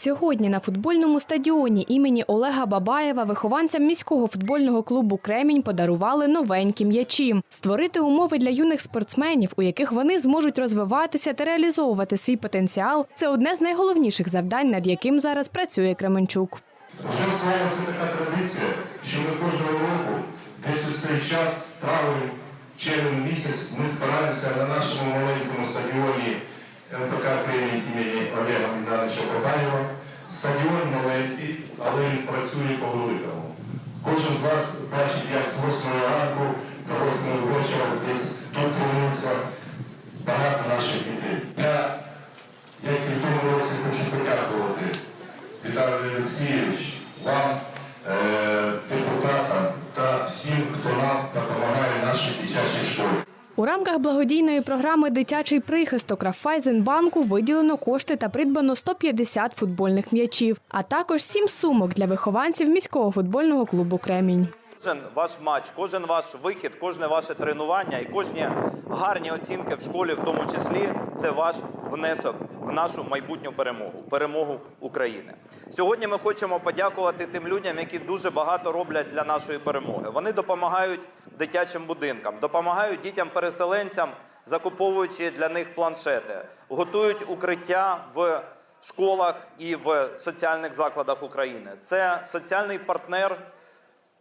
Сьогодні на футбольному стадіоні імені Олега Бабаєва вихованцям міського футбольного клубу Кремінь подарували новенькі м'ячі. Створити умови для юних спортсменів, у яких вони зможуть розвиватися та реалізовувати свій потенціал це одне з найголовніших завдань, над яким зараз працює Кременчук. Вже склалася така традиція, що ми кожного року, десь у цей час, травень, червень місяць, ми збираємося на нашому маленькому стадіоні Кремінь Олега Богдановича Бабаєва. Стадіон маленький, але він працює по-великому. Кожен з вас бачить, як з 8 ранку до 8 вечора здесь тут тренуються багато наших дітей. Я, як і в тому році, хочу подякувати Віталій Олексійович, вам, е, депутатам та всім, хто нам допомагає в нашій дитячій школі. У рамках благодійної програми Дитячий прихисток Рафайзенбанку виділено кошти та придбано 150 футбольних м'ячів, а також 7 сумок для вихованців міського футбольного клубу Кремінь. Кожен ваш матч, кожен ваш вихід, кожне ваше тренування і кожні гарні оцінки в школі, в тому числі, це ваш внесок в нашу майбутню перемогу, перемогу України. Сьогодні ми хочемо подякувати тим людям, які дуже багато роблять для нашої перемоги. Вони допомагають дитячим будинкам, допомагають дітям-переселенцям, закуповуючи для них планшети, готують укриття в школах і в соціальних закладах України. Це соціальний партнер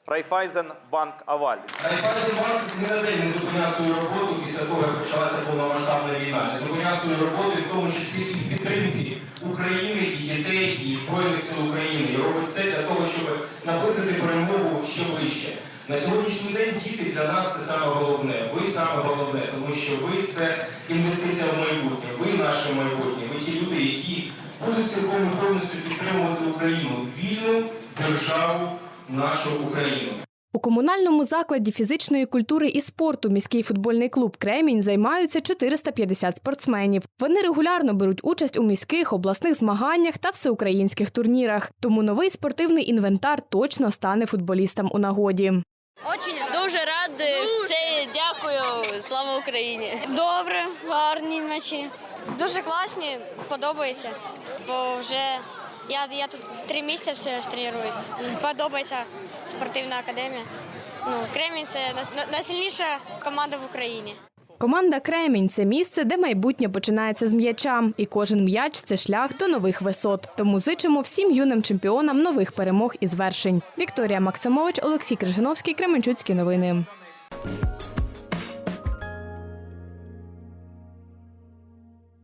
Райфайзенбанк Аваль. Райфайзенбанк ні на день не зупиняв свою роботу після того, як почалася повномасштабна війна. Не зупиняв свою роботу, в тому числі і в підтримці України, і дітей, і Збройних сил України. І робить все для того, щоб наблизити перемогу ще вище. На сьогоднішній день діти для нас це саме головне. Ви саме головне, тому що ви це інвестиція в майбутнє. Ви наше майбутнє. Ви ті люди, які будуть цілком повністю підтримувати Україну, вільну державу, нашу Україну. У комунальному закладі фізичної культури і спорту міський футбольний клуб Кремінь займаються 450 спортсменів. Вони регулярно беруть участь у міських обласних змаганнях та всеукраїнських турнірах. Тому новий спортивний інвентар точно стане футболістам у нагоді. Очень Дуже раді, все дякую. Слава Україні! добре, гарні м'ячі. Дуже класні, подобається. Бо вже я, я тут три місяці тренуюсь. Подобається спортивна академія. Ну, Кремінь це найсильніша команда в Україні. Команда Кремінь це місце, де майбутнє починається з м'яча, і кожен м'яч це шлях до нових висот. Тому зичимо всім юним чемпіонам нових перемог і звершень. Вікторія Максимович, Олексій Крижановський, Кременчуцькі новини.